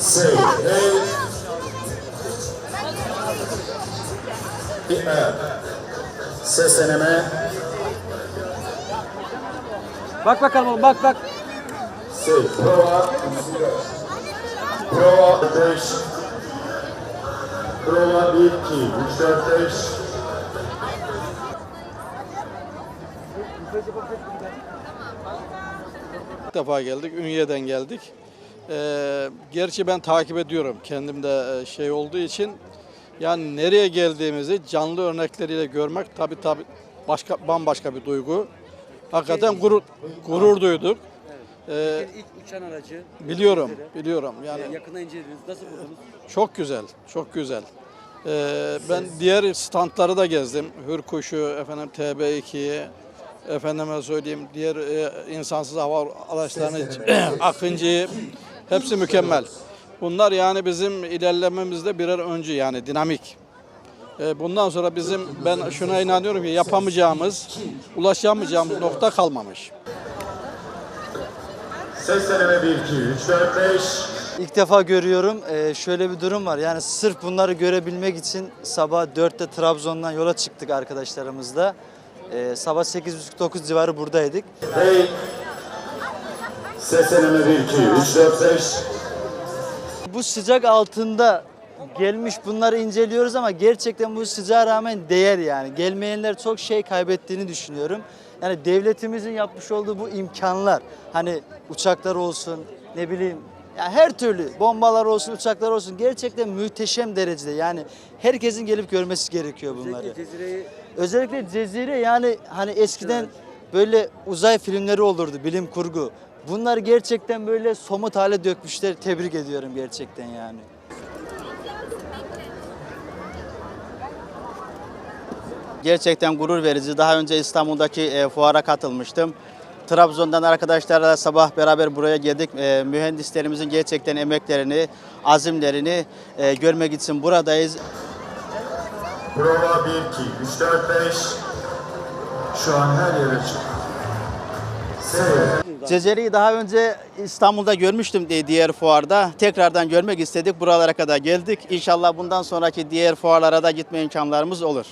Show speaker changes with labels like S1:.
S1: C, A, B, E. Ses deneme.
S2: Bak bakalım oğlum bak bak.
S1: C, prova. Prova 5. Prova 1, 2, 3, 4, 5.
S3: İlk defa geldik, Ünye'den geldik. Ee, gerçi ben takip ediyorum kendimde e, şey olduğu için. Yani nereye geldiğimizi canlı örnekleriyle görmek tabii tabii başka bambaşka bir duygu. Hakikaten gurur, gurur duyduk. Ee,
S2: İlk uçan aracı.
S3: biliyorum, biliyorum. Yani
S2: Yakından incelediniz. Nasıl buldunuz?
S3: çok güzel, çok güzel. Ee, ben diğer standları da gezdim. Hürkuşu, efendim TB2'yi, efendime söyleyeyim diğer e, insansız hava araçlarını, Akıncı'yı hepsi mükemmel. Bunlar yani bizim ilerlememizde birer öncü yani dinamik. Ee, bundan sonra bizim ben şuna inanıyorum ki yapamayacağımız, ulaşamayacağımız nokta kalmamış.
S1: Ses deneme 1, 2, 3, 4, 5.
S4: İlk defa görüyorum. Ee, şöyle bir durum var. Yani sırf bunları görebilmek için sabah 4'te Trabzon'dan yola çıktık arkadaşlarımızla. Ee, sabah 8.30-9 civarı buradaydık.
S1: Hey. Ses deneme 1, 2, 3, 4, 5.
S4: Bu sıcak altında gelmiş bunları inceliyoruz ama gerçekten bu sıcağa rağmen değer yani. Gelmeyenler çok şey kaybettiğini düşünüyorum. Yani devletimizin yapmış olduğu bu imkanlar hani uçaklar olsun ne bileyim ya her türlü bombalar olsun uçaklar olsun gerçekten muhteşem derecede yani herkesin gelip görmesi gerekiyor bunları.
S2: Özellikle Cezire'yi
S4: Özellikle Cezire yani hani eskiden böyle uzay filmleri olurdu bilim kurgu. Bunlar gerçekten böyle somut hale dökmüşler. Tebrik ediyorum gerçekten yani.
S5: Gerçekten gurur verici. Daha önce İstanbul'daki e, fuara katılmıştım. Trabzon'dan arkadaşlarla sabah beraber buraya geldik. E, mühendislerimizin gerçekten emeklerini, azimlerini e, görmek için buradayız.
S1: Prova 1, 2, 3, 4, 5. Şu an her yere çık. Seyret.
S5: Cezeri'yi daha önce İstanbul'da görmüştüm diye diğer fuarda. Tekrardan görmek istedik. Buralara kadar geldik. İnşallah bundan sonraki diğer fuarlara da gitme imkanlarımız olur.